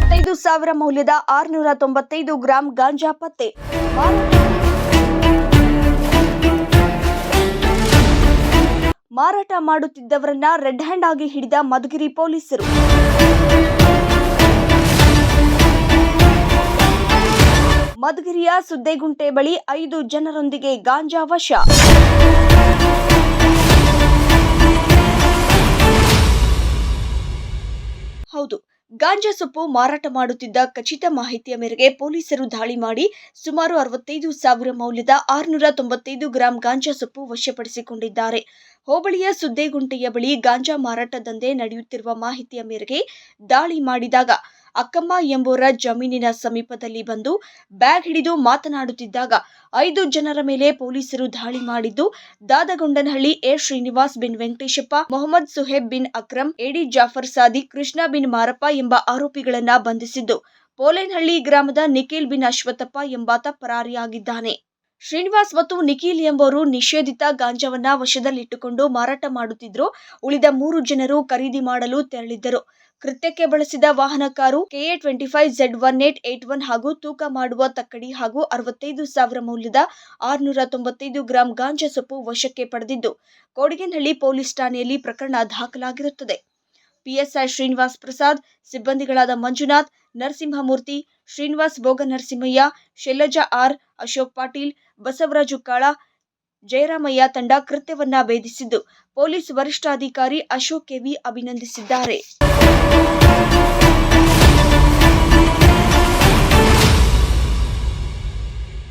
ಅರವತ್ತೈದು ಸಾವಿರ ಮೌಲ್ಯದ ಆರುನೂರ ತೊಂಬತ್ತೈದು ಗ್ರಾಂ ಗಾಂಜಾ ಪತ್ತೆ. ಮಾರಾಟ ಮಾಡುತ್ತಿದ್ದವರನ್ನ ರೆಡ್ ಹ್ಯಾಂಡ್ ಆಗಿ ಹಿಡಿದ ಮಧುಗಿರಿ ಪೊಲೀಸರು. ಮಧುಗಿರಿಯ ಸುದ್ದೇಗುಂಟೆ ಬಳಿ ಐದು ಜನರೊಂದಿಗೆ ಗಾಂಜಾ ವಶ. ಹೌದು ಗಾಂಜಾ ಸೊಪ್ಪು ಮಾರಾಟ ಮಾಡುತ್ತಿದ್ದ ಖಚಿತ ಮಾಹಿತಿಯ ಮೇರೆಗೆ ಪೊಲೀಸರು ದಾಳಿ ಮಾಡಿ ಸುಮಾರು ಅರವತ್ತೈದು ಸಾವಿರ ಮೌಲ್ಯದ ಆರುನೂರ ತೊಂಬತ್ತೈದು ಗ್ರಾಂ ಗಾಂಜಾ ಸೊಪ್ಪು ವಶಪಡಿಸಿಕೊಂಡಿದ್ದಾರೆ. ಹೋಬಳಿಯ ಸುದ್ದೇಗುಂಟೆಯ ಬಳಿ ಗಾಂಜಾ ಮಾರಾಟ ದಂಧೆ ನಡೆಯುತ್ತಿರುವ ಮಾಹಿತಿಯ ಮೇರೆಗೆ ದಾಳಿ ಮಾಡಿದಾಗ ಅಕ್ಕಮ್ಮ ಎಂಬುವರ ಜಮೀನಿನ ಸಮೀಪದಲ್ಲಿ ಬಂದು ಬ್ಯಾಗ್ ಹಿಡಿದು ಮಾತನಾಡುತ್ತಿದ್ದಾಗ ಐದು ಜನರ ಮೇಲೆ ಪೊಲೀಸರು ದಾಳಿ ಮಾಡಿದ್ದು ದಾದಗೊಂಡನಹಳ್ಳಿ ಎ ಶ್ರೀನಿವಾಸ್ ಬಿನ್ ವೆಂಕಟೇಶಪ್ಪ, ಮೊಹಮ್ಮದ್ ಸುಹೇಬ್ ಬಿನ್ ಅಕ್ರಮ್ ಎಡಿ ಜಾಫರ್ ಸಾದಿ, ಕೃಷ್ಣ ಬಿನ್ ಮಾರಪ್ಪ ಎಂಬ ಆರೋಪಿಗಳನ್ನ ಬಂಧಿಸಿದ್ದು. ಪೋಲೇನಹಳ್ಳಿ ಗ್ರಾಮದ ನಿಖಿಲ್ ಬಿನ್ ಅಶ್ವತ್ಥಪ್ಪ ಎಂಬಾತ ಪರಾರಿಯಾಗಿದ್ದಾನೆ. ಶ್ರೀನಿವಾಸ್ ಮತ್ತು ನಿಖಿಲ್ ಎಂಬವರು ನಿಷೇಧಿತ ಗಾಂಜಾವನ್ನ ವಶದಲ್ಲಿಟ್ಟುಕೊಂಡು ಮಾರಾಟ ಮಾಡುತ್ತಿದ್ರು. ಉಳಿದ ಮೂರು ಜನರು ಖರೀದಿ ಮಾಡಲು ತೆರಳಿದ್ದರು. ಕೃತ್ಯಕ್ಕೆ ಬಳಸಿದ ವಾಹನ car KA twenty five zed one eight eight one ಹಾಗೂ ತೂಕ ಮಾಡುವ ತಕ್ಕಡಿ ಹಾಗೂ ಅರವತ್ತೈದು ಸಾವಿರ ಮೌಲ್ಯದ ಆರುನೂರ ತೊಂಬತ್ತೈದು ಗ್ರಾಂ ಗಾಂಜಾ ಸೊಪ್ಪು ವಶಕ್ಕೆ ಪಡೆದಿದ್ದು, ಕೋಡಿಗೆನಹಳ್ಳಿ ಪೊಲೀಸ್ ಠಾಣೆಯಲ್ಲಿ ಪ್ರಕರಣ ದಾಖಲಾಗಿರುತ್ತದೆ. ಪಿಎಸ್ಐ ಶ್ರೀನಿವಾಸ್ ಪ್ರಸಾದ್, ಸಿಬ್ಬಂದಿಗಳಾದ ಮಂಜುನಾಥ್ ನರಸಿಂಹಮೂರ್ತಿ, ಶ್ರೀನಿವಾಸ್ ಭೋಗ ನರಸಿಂಹಯ್ಯ ಶೈಲಜಾ ಆರ್ ಅಶೋಕ್ ಪಾಟೀಲ್, ಬಸವರಾಜು ಕಾಳ, ಜಯರಾಮಯ್ಯ ತಂಡ ಕೃತ್ಯವನ್ನ ಭೇದಿಸಿದ್ದು, ಪೊಲೀಸ್ ವರಿಷ್ಠಾಧಿಕಾರಿ ಅಶೋಕ್ ಕೆವಿ ಅಭಿನಂದಿಸಿದ್ದಾರೆ.